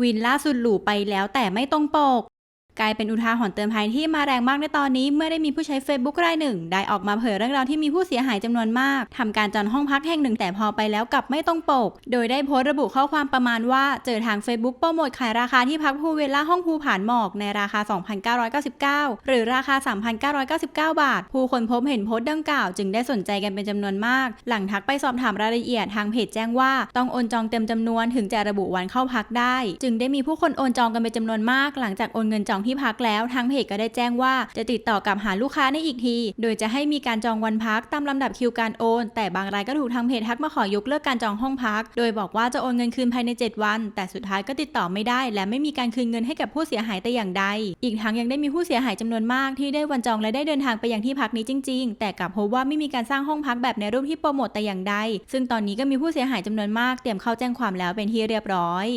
วินล่าสุดหลู่ไปแล้วแต่ไม่ตรงปก กลายเป็นอุทาหรณ์เตือนภัยที่มาแรงมากในตอนนี้ เมื่อได้มีผู้ใช้ Facebook รายหนึ่ง ได้ออกมาเผยเรื่องราวที่มีผู้เสียหายจำนวนมากทำการจองห้องพักแห่งหนึ่งแต่พอไปแล้วกลับไม่ตรงปก โดยได้โพสต์ระบุข้อความประมาณว่า เจอทาง Facebook โปรโมทขายราคาที่พักพูเวลล่าห้องภูผานหมอกในราคา 2,999 หรือราคา 3,999 บาท ผู้คนพบเห็นโพสต์ดังกล่าว จึงได้สนใจกันเป็นจำนวนมาก หลังทักไปสอบถามรายละเอียดทางเพจแจ้งว่าต้องโอนจองเต็มจำนวนถึงจะระบุวันเข้าพักได้ จึงได้มีผู้คนโอนจองกันเป็นจำนวนมาก หลังจากโอนเงินจองที่พักแล้วทางเพจก็ได้แจ้งว่าจะติดต่อกับหาลูกค้าในอีกที โดยจะให้มีการจองวันพักตามลำดับคิวการโอน แต่บางรายก็ถูกทางเพจทักมาขอยกเลิกการจองห้องพัก โดยบอกว่าจะโอนเงินคืนภายใน 7 วัน แต่สุดท้ายก็ติดต่อไม่ได้ และไม่มีการคืนเงินให้กับผู้เสียหายแต่อย่างใด อีกทั้งยังได้มีผู้เสียหายจำนวนมากที่ได้วันจองและได้เดินทางไปยังที่พักนี้จริง ๆ แต่กลับพบว่าไม่มีการสร้างห้องพักแบบในรูปที่โปรโมทแต่อย่างใด ซึ่งตอนนี้ก็มีผู้เสียหายจำนวนมากเตรียมเข้าแจ้งความแล้วเป็นที่เรียบร้อย